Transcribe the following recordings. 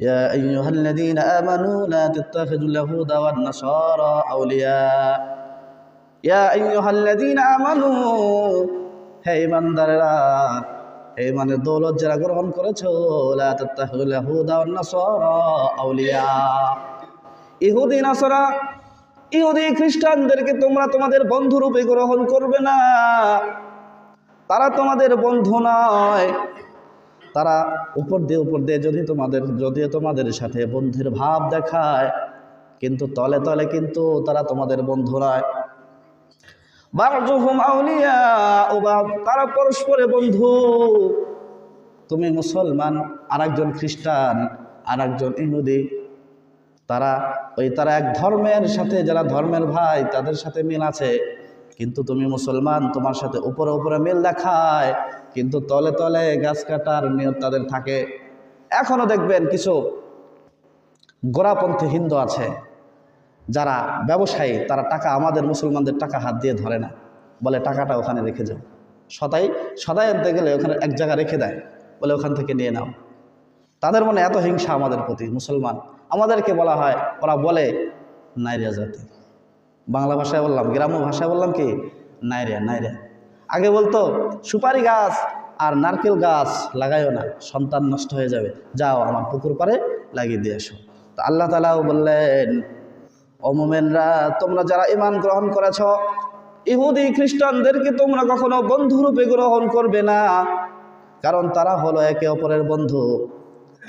يا أيها الذين آمنوا لا تتخذوا اليهود والنصارى أولياء يا أيها الذين آمنوا হে ইমানদারেরা হে মানে দৌলত যারা গ্রহণ করেছো লা তাত্তাখিযুল ইয়াহুদা ওয়ান নাসারা আউলিয়া ইহুদি নাসারা ইহুদি খ্রিস্টানদেরকে তোমরা তোমাদের বন্ধুরূপে গ্রহণ করবে না তারা তোমাদের বন্ধু নয় তারা উপর দিয়ে উপর দিয়ে যদি তোমাদের যদিও তোমাদের সাথে বন্ধুর ভাব দেখায়, কিন্তু তলে তলে কিন্তু তারা তোমাদের বন্ধু নয়। তারা পরস্পরে বন্ধু। তুমি মুসলমান, আরেকজন খ্রিস্টান, আরেকজন ইহুদি। তারা, ওই তারা এক ধর্মের সাথে, যারা ধর্মের ভাই, তাদের সাথে মিল আছে। কিন্তু তুমি মুসলমান, তোমার সাথে উপরে উপরে মিল দেখায়, কিন্তু তলে তলে গাছ কাটার নিয়ত তাদের থাকে। এখনও দেখবেন কিছু গোড়াপন্থী হিন্দু আছে, যারা ব্যবসায়ী, তারা টাকা আমাদের মুসলমানদের টাকা হাত দিয়ে ধরে না। বলে, টাকাটা ওখানে রেখে যাও। সদাই সদাই আনতে গেলে ওখানে এক জায়গায় রেখে দেয়, বলে, ওখান থেকে নিয়ে নাও। তাদের মনে এত হিংসা আমাদের প্রতি, মুসলমান। আমাদেরকে বলা হয়, ওরা বলে নাইরিয়া জাতি। বাংলা ভাষায় বললাম, গ্রাম্য ভাষায় বললাম কি? নাইরিয়া নাইরিয়া আগে বলতো, সুপারি গাছ আর নারকেল গাছ লাগাইও না, সন্তান নষ্ট হয়ে যাবে। যাও আমার পুকুর পাড়ে লাগিয়ে দিয়ে এসো। তো আল্লাহ তালাও বললেন অমুমেনরা তোমরা যারা ইমান গ্রহণ করেছ, ইহুদি খ্রিস্টানদেরকে তোমরা কখনো বন্ধুরূপে গ্রহণ করবে না। কারণ তারা হলো একে অপরের বন্ধু।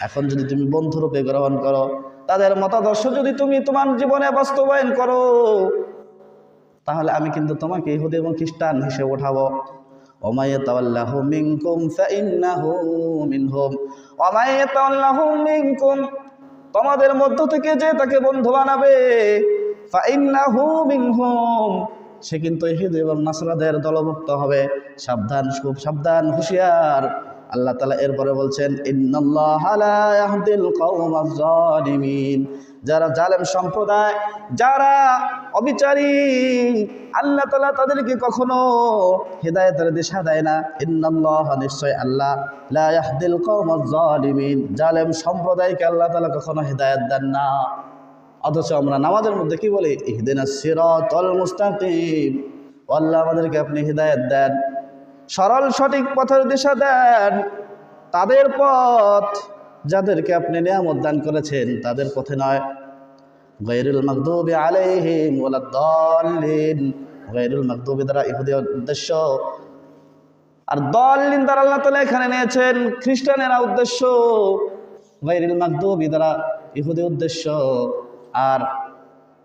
এখন যদি তুমি বন্ধুরূপে গ্রহণ করো, তাদের মতাদর্শ যদি তুমি তোমার জীবনে বাস্তবায়ন করো তাহলে আমি কিন্তু তোমাকে ইহুদি এবং খ্রিস্টান হিসেবে মিনকুম তোমাদের মধ্য থেকে যে তাকে বন্ধু বানাবে সে কিন্তু ইহুদি এবং নাসরাদের দলভুক্ত হবে। সাবধান, খুব সাবধান, হুঁশিয়ার। আল্লাহ তালা এরপরে বলছেন, ইন্নাল্লাহ লা জালিমিন যারা জালেম সম্প্রদায়, যারা অবিচারী, আল্লাহ তালা তাদেরকে কখনো হেদায়তের দিশা দেয় না। ইন্নাল্লাহ নিশ্চয় আল্লাহ, লা ইয়াহদিল কওমাজ জালিমিন। জালেম সম্প্রদায়কে আল্লাহ তালা কখনো হেদায়েত দেন না। অথচ আমরা নামাজের মধ্যে কি বলি? ইহদিনা সিরাতাল মুস্তাকিম। আল্লাহ আমাদেরকে আপনি হেদায়েত দেন, সরল সঠিক পথের দিশা দেন, তাদের পথ যাদেরকে আপনি নিয়ামত দান করেছেন তাদের পথে নয়। গৈরুল মকদুবি আলাইহিম ওয়ালাদ-দাল্লিন গৈরুল মকদুবি দ্বারা ইহুদি উদ্দেশ্য। আর দলিন দ্বারা আল্লাহ তালা এখানে নিয়েছেন খ্রিস্টানেরা উদ্দেশ্য। গৈরুল মকদুবি দ্বারা ইহুদি উদ্দেশ্য। আর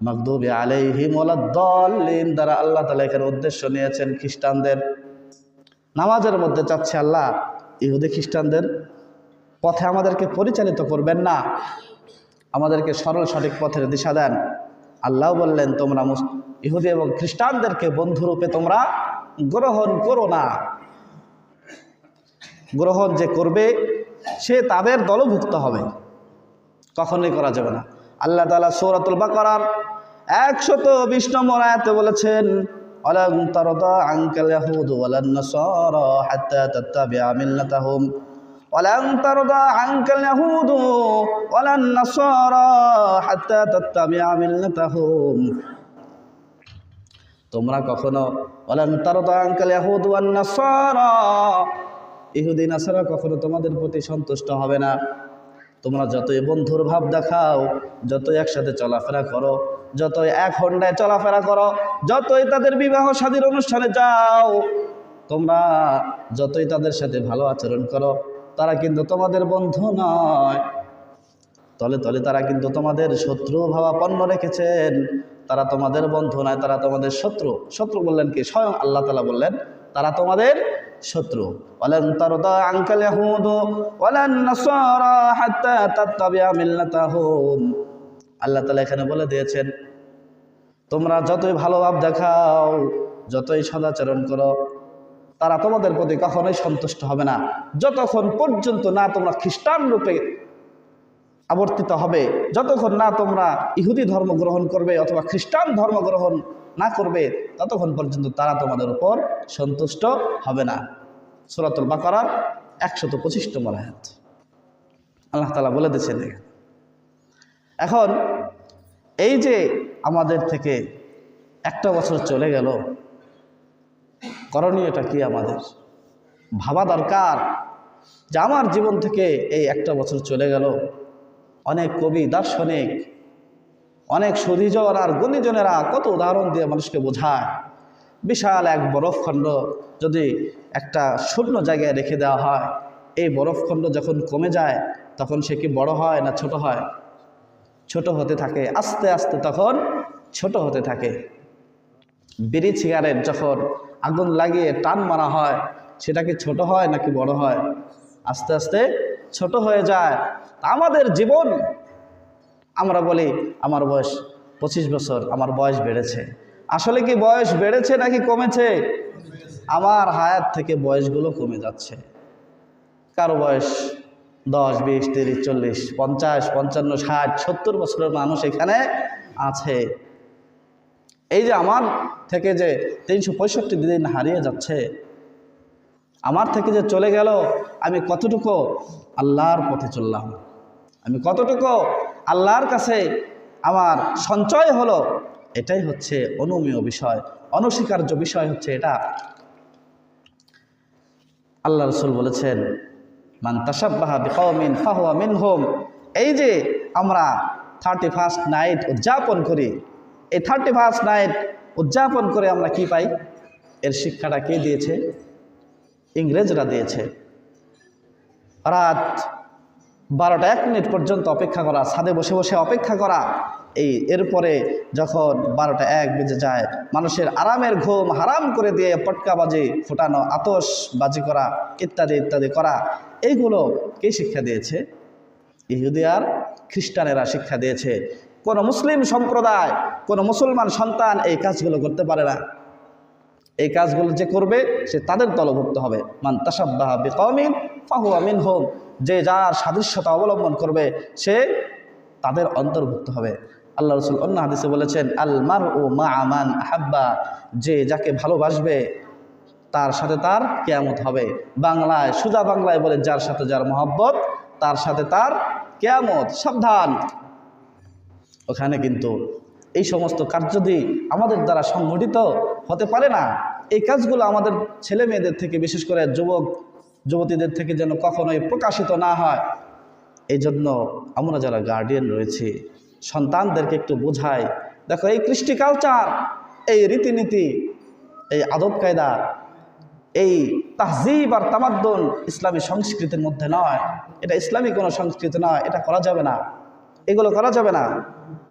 মকদুবি আলাইহিম ওয়ালাদ-দাল্লিন দ্বারা আল্লাহ তালা এখানে উদ্দেশ্য নিয়েছেন খ্রিস্টানদের। নামাজের মধ্যে চাচ্ছে আল্লাহ ইহুদি খ্রিস্টানদের পথে আমাদেরকে পরিচালিত করবেন না। আমাদেরকে সরল সঠিক পথের দিশা দেন। আল্লাহ বললেন, তোমরা ইহুদি এবং খ্রিস্টানদেরকে বন্ধুরূপে তোমরা গ্রহণ করো না। গ্রহণ যে করবে, সে তাদের দলভুক্ত হবে। কখনোই করা যাবে না। আল্লাহ তালা সৌরাতুল বাকরার একশত বিশ নম্বর আয়াতে বলেছেন অলাং তারদা আঙ্কাল ইয়াহুদ ওয়ালান নাসারা হাত্তা তাত্তাবিআ মিল্লাতাহুম। ওয়ালাং তারদা আঙ্কাল ইয়াহুদ ওয়ালান নাসারা হাত্তা তাত্তাবিআ মিল্লাতাহুম। তোমরা কখনো ওয়ালান তারদা আঙ্কাল ইয়াহুদ ওয়ান নাসারা, ইহুদি নাসারা কখনো তোমাদের প্রতি সন্তুষ্ট হবে না। তোমরা যতই বন্ধুর ভাব দেখাও, যতই একসাথে চলাফেরা করো, যতই এক হন্ডায় চলাফেরা করো, যতই তাদের বিবাহ স্বাধীন অনুষ্ঠানে যাও, তোমরা যতই তাদের সাথে ভালো আচরণ করো তারা কিন্তু তোমাদের বন্ধু নয়। তলে তলে তারা কিন্তু তোমাদের শত্রু ভাবাপন্ন রেখেছেন। তারা তোমাদের বন্ধু নয়, তারা তোমাদের শত্রু। শত্রু বললেন কি? স্বয়ং আল্লাহ তালা বললেন, তারা তোমাদের শত্রু। ওয়ালান তারদা মিল্লাতাহুম। আল্লাহ তাআলা এখানে বলে দিয়েছেন, তোমরা যতই ভালো ভাব দেখাও, যতই সদাচরণ করো তারা তোমাদের প্রতি কখনোই সন্তুষ্ট হবে না। যতক্ষণ পর্যন্ত না তোমরা খ্রিস্টান রূপে আবর্তিত হবে, যতক্ষণ না তোমরা ইহুদি ধর্ম গ্রহণ করবে অথবা খ্রিস্টান ধর্ম গ্রহণ না করবে, ততক্ষণ পর্যন্ত তারা তোমাদের উপর সন্তুষ্ট হবে না। সুরাতুল বাকারার একশত পঁচিশ নম্বর আয়াত। আল্লাহ তালা বলে দিয়েছেন এখন এই যে আমাদের থেকে একটা বছর চলে গেল করণীয়টা কি আমাদের? ভাবা দরকার যে আমার জীবন থেকে এই একটা বছর চলে গেল। অনেক কবি, দার্শনিক, অনেক সুদীজন আর গুণীজনেরা কত উদাহরণ দিয়ে মানুষকে বোঝায়। বিশাল এক বরফখণ্ড যদি একটা শূন্য জায়গায় রেখে দেওয়া হয়, এই বরফখণ্ড যখন কমে যায়, তখন সে কি বড় হয় না ছোট হয়? ছোট হতে থাকে, আস্তে আস্তে তখন ছোট হতে থাকে। বিড়ি সিগারেট যখন আগুন লাগিয়ে টান মারা হয়, সেটা কি ছোট হয় নাকি বড় হয়? আস্তে আস্তে ছোট হয়ে যায়। আমাদের জীবন, আমরা বলি, আমার বয়স পঁচিশ বছর, আমার বয়স বেড়েছে। আসলে কি বয়স বেড়েছে নাকি কমেছে? আমার হায়াত থেকে বয়সগুলো কমে যাচ্ছে। কারও বয়স দশ, বিশ, তিরিশ, চল্লিশ, পঞ্চাশ, পঞ্চান্ন, ষাট, সত্তর বছরের মানুষ এখানে আছে। এই যে আমার থেকে যে তিনশো পঁয়ষট্টি দিন হারিয়ে যাচ্ছে, আমার থেকে যে চলে গেল, আমি কতটুকু আল্লাহর পথে চললাম? আমি কতটুকু আল্লাহর কাছে আমার সঞ্চয় হলো? এটাই হচ্ছে অনুমীয় বিষয়, অনস্বীকার্য বিষয় হচ্ছে এটা। আল্লাহ রসুল বলেছেন, মান তাসাব্বাহা বিকমিন ফাহুয়া এই যে আমরা থার্টি ফার্স্ট নাইট উদযাপন করি এই থার্টি ফার্স্ট নাইট উদযাপন করে আমরা কি পাই? এর শিক্ষাটা কে দিয়েছে? ইংরেজরা দিয়েছে। রাত বারোটা এক মিনিট পর্যন্ত অপেক্ষা করা, ছাদে বসে বসে অপেক্ষা করা, এই এরপরে যখন বারোটা এক বেজে যায়, মানুষের আরামের ঘুম হারাম করে দিয়ে পটকাবাজি ফুটানো আতসবাজি করা, ইত্যাদি ইত্যাদি করা, এইগুলো কে শিক্ষা দিয়েছে? ইহুদি আর খ্রিস্টানেরা শিক্ষা দিয়েছে। কোনো মুসলিম সম্প্রদায়, কোনো মুসলমান সন্তান এই কাজগুলো করতে পারে না। এই কাজগুলো যে করবে, সে তাদের দলভুক্ত হবে। মান ফাহুয়া মিনহুম। যে যার সাদৃশ্যতা অবলম্বন করবে, সে তাদের অন্তর্ভুক্ত হবে। আল্লাহ রসুল অন্য হাদিসে বলেছেন, আল মার ও মা আমান আহাব্বা। যে যাকে ভালোবাসবে, তার সাথে তার কেয়ামত হবে। বাংলায়, সুজা বাংলায় বলে, যার সাথে যার মহব্বত, তার সাথে তার কেয়ামত। সাবধান। ওখানে কিন্তু এই সমস্ত কাজ যদি আমাদের দ্বারা সংগঠিত হতে পারে না, এই কাজগুলো আমাদের ছেলে মেয়েদের থেকে, বিশেষ করে যুবক, যুবতীদের থেকে যেন কখনোই প্রকাশিত না হয়, এই জন্য আমরা যারা গার্ডিয়ান রয়েছি, সন্তানদেরকে একটু বোঝাই। দেখো, এই কৃষ্টি কালচার এই রীতিনীতি, এই আদব কায়দা, এই তাহজিব আর তামাদ্দন ইসলামী সংস্কৃতির মধ্যে নয়। এটা ইসলামী কোনো সংস্কৃতি নয়, এটা করা যাবে না। এগুলো করা যাবে না।